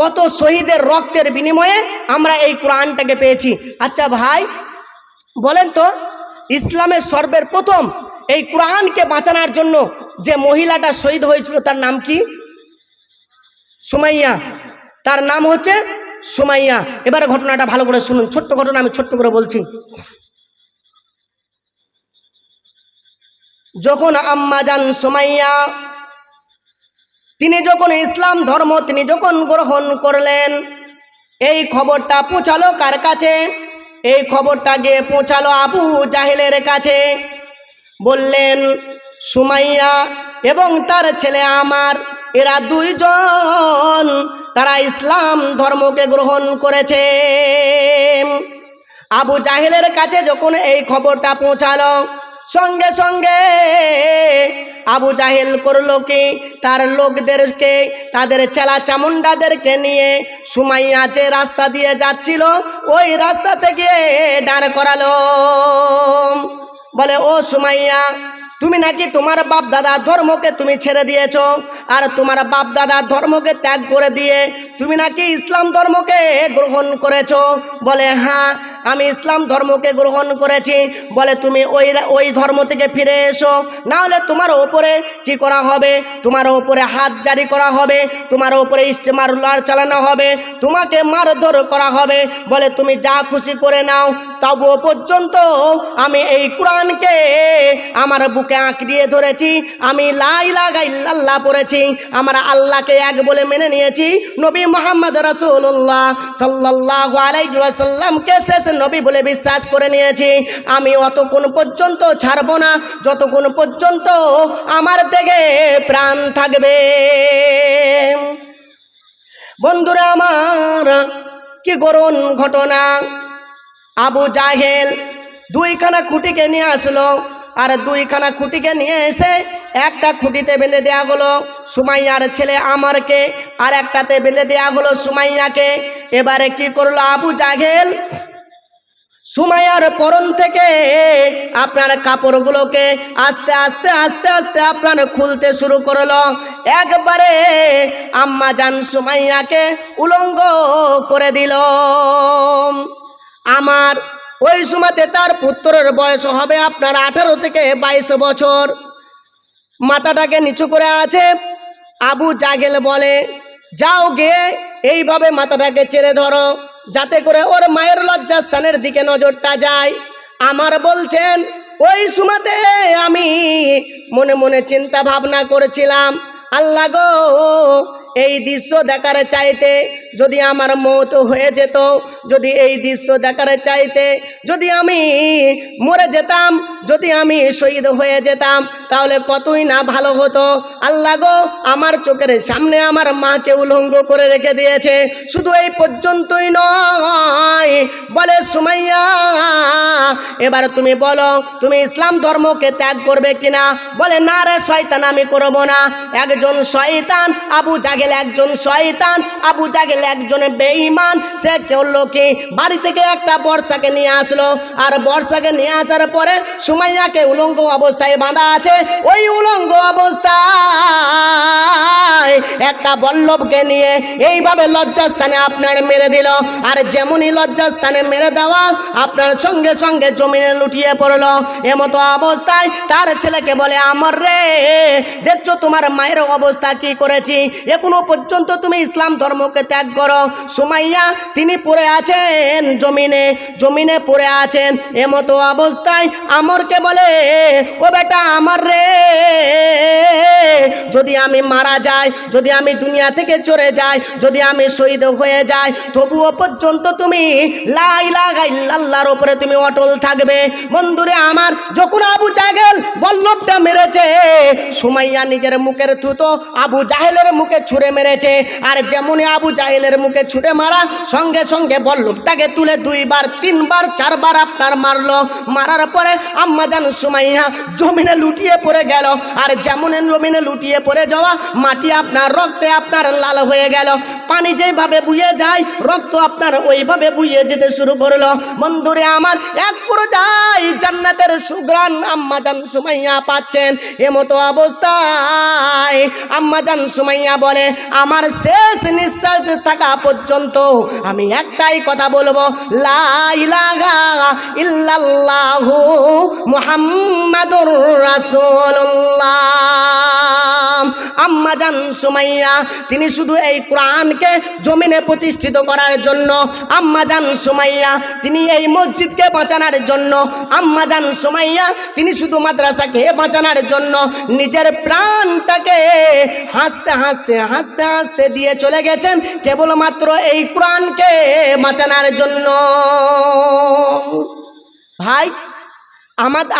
কত শহীদের রক্তের বিনিময়ে আমরা এই কোরআনটাকে পেয়েছি। আচ্ছা ভাই, বলেন তো ইসলামের সর্বের প্রথম এই কোরআনকে বাঁচানোর জন্য যে মহিলাটা শহীদ হয়েছিল তার নাম কি? সুমাইয়া। তার নাম হচ্ছে সুমাইয়া। এবার ঘটনাটা ভালো করে শুনুন, ছোট্ট ঘটনা আমি ছোট্ট করে বলছি। যখন আম্মা যান সুমাইয়া তিনি যখন ইসলাম ধর্ম তিনি যখন গ্রহণ করলেন, এই খবরটা পৌঁছালো কার কাছে? এই খবরটা গিয়ে পৌঁছালো আবু জাহেলের কাছে। বললেন, সুমাইয়া এবং তার ছেলে আমার, এরা দুইজন, তারা ইসলাম ধর্মকে গ্রহণ করেছে। আবু জাহেলের কাছে যখন এই খবরটা পৌঁছালো, সঙ্গে সঙ্গে আবু জাহেল করল কি? তার লোকদেরকে, তাদের চেলা চামুন্ডাদেরকে নিয়ে সুমাইয়া যে রাস্তা দিয়ে যাচ্ছিল, ওই রাস্তা থেকে দাঁড় করালো। বলে, ও সুমাইয়া তুমি নাকি তোমার বাপ দাদা ধর্মকে তুমি ছেড়ে দিয়েছ? আর তোমার বাপ দাদা ধর্মকে ত্যাগ করে দিয়ে তুমি নাকি ইসলাম ধর্মকে গ্রহণ করেছ? বলে হ্যাঁ আমি ইসলাম ধর্মকে গ্রহণ করেছি। বলে, তুমি ওই ওই ধর্ম থেকে ফিরে এসো। না হলে তোমার ওপরে কি করা হবে? তোমার ওপরে হাত জারি করা হবে। তোমার ওপরে ইস্তেমার লড় চালানো হবে। তোমাকে মারধর করা হবে। বলে, তুমি যা খুশি করে নাও, তবুও পর্যন্ত আমি এই কোরআনকে আমার বুকে আঁক দিয়ে ধরেছি। আমি লাই লাগাইল্লাহ পড়েছি। আমার আল্লাহকে এক বলে মেনে নিয়েছি। নবী মোহাম্মদ রসুল্লাহ সাল্লাহ আলাইসাল্লামকে শেষ নবী বলে বিশ্বাস করে নিয়েছি। আমি অতক্ষণ পর্যন্ত ছাড়বো না। যতক্ষণ পর্যন্ত আমার থেকে প্রাণ থাকবে। বন্ধুরা আমার, কি করুন ঘটনা? আবু জাহেল দুইখানা খুঁটিকে নিয়ে আসলো। আর দুইখানা খুঁটিকে নিয়ে এসে একটা খুঁটিতে বেঁধে দেওয়া হলো, সুমাইয়ার ছেলে আমারকে, আর একটাতে বেঁধে দেওয়া হলো সুমাইয়াকে। এবারে কি করল আবু জাহেল? সুমাইয়ার পরন থেকে আপনার কাপড়গুলোকে আস্তে আস্তে আস্তে আস্তে আপনার খুলতে শুরু করল। একবারে আম্মা জান সুমাইয়াকে উলঙ্গ করে দিল। আমার ওই সময়তে তার পুত্রের বয়স হবে আপনার আঠারো থেকে বাইশ বছর। মাথাটাকে নিচু করে আছে। আবু জাগেল বলে, যাও গিয়ে এইভাবে মাথাটাকে ছেড়ে ধরো, যাতে করে ওর মায়ের লজ্জাস্থানের দিকে নজরটা যায়। আমার বলছেন, ওই সুমাতে আমি মনে মনে চিন্তা ভাবনা করেছিলাম, আল্লাহ গো এই দৃশ্য দেখার চাইতে যদি আমার মত হয়ে যেত, যদি এই দৃশ্য দেখার চাইতে যদি আমি মরে যেতাম, যদি আমি শহীদ হয়ে যেতাম, তাহলে কতই না ভালো হতো। আল্লাহ গো, আমার চোখের সামনে আমার মাকে উলঙ্গ করে রেখে দিয়েছে। শুধু এই পর্যন্তই নয়, বলে সুমাইয়া এবার তুমি বলো, তুমি ইসলাম ধর্মকে ত্যাগ করবে কিনা? বলে, না রে শয়তান, আমি করব না। একজন শয়তান, আবু জাগেল একজন শয়তান, আবু জাগেল একজন বেঈমান, সে করল কি? বাড়ি থেকে একটা বর্ষাকে নিয়ে আসলো। আর বর্ষাকে নিয়ে আসার পরে সুমাইয়াকে উলঙ্গ অবস্থায় বাঁধা আছে। ওই উলঙ্গ অবস্থায় একটা বল্লভকে নিয়ে এইভাবে লজ্জাস্থানে আপনার মেরে দিল। আর যেমনই লজ্জাস্থানে মেরে দেওয়া, আপনার সঙ্গে সঙ্গে জমিনে লুটিয়ে পড়ল। এমতো অবস্থায় তার ছেলেকে বলে, আমার রে, দেখছ তোমার মায়ের অবস্থা কি করেছি? এখনও পর্যন্ত তুমি ইসলাম ধর্মকে ত্যাগ করো। সুমাইয়া, তিনি পড়ে আছেন জমিনে জমিনে পড়ে আছেন। এমতো অবস্থায় আমরকে বলে, ও বেটা, আমার রে, যদি আমি মারা যাই, যদি আমি দুনিয়া থেকে চলে যাই, যদি আমি শহীদ হয়ে যাই, তবুও পর্যন্ত তুমি লাই লাগাই আল্লাহর ওপরে তুমি অটল থাকবে। বন্ধুরে আমার, যখন আবু জাগেল বল্লভটা সুমাইয়া নিজের মুখের থুতো আবু জাহেলের মুখে ছুঁড়ে মেরেছে। আর যেমনই আবু জাহেলের মুখে ছুঁড়ে মারা, সঙ্গে সঙ্গে বল্লভটাকে তুলে দুইবার, তিনবার, চারবার আপনার মারলো। মারার পরে আম্মা জান সুমাইয়া জমিনে লুটিয়ে পড়ে গেল। আর যেমন জমিনে লুটিয়ে পড়ে যাওয়া, মাটি আপনার, রক্তে আপনার লাল হয়ে গেল। পানি যেভাবে বুয়ে যায়, রক্ত আপনার ওইভাবে বুয়ে যেতে শুরু করল। বন্ধুরে আমার, এক পুরো যাই জান্নাতের সুগ্রান আম্মা জান সুমাইয়া পাচ্ছেন। এমতো অবস্থায় আম্মা জান সুমাইয়া বলে, আমার শেষ নিঃশ্বাস থাকা পর্যন্ত আমি একটাই কথা বলব লাইলাগা ইল্লাল্লাহু মুহাম্মাদুর রাসূলুল্লাহ। আম্মা জান সুমাইয়া, তিনি শুধু এই কোরআনকে জমিনে প্রতিষ্ঠিত করার জন্য। আম্মা জান সুমাইয়া, তিনি এই মসজিদকে বাঁচানোর জন্য। আম্মা জান সুমাইয়া, তিনি শুধু মাদ্রাসাকে বাঁচানোর জন্য। নিজের প্রাণটাকে হাসতে হাসতে হাসতে হাসতে দিয়ে চলে গেছেন কেবলমাত্র এই কোরআনকে বাঁচানোর জন্য। ভাই আমাদের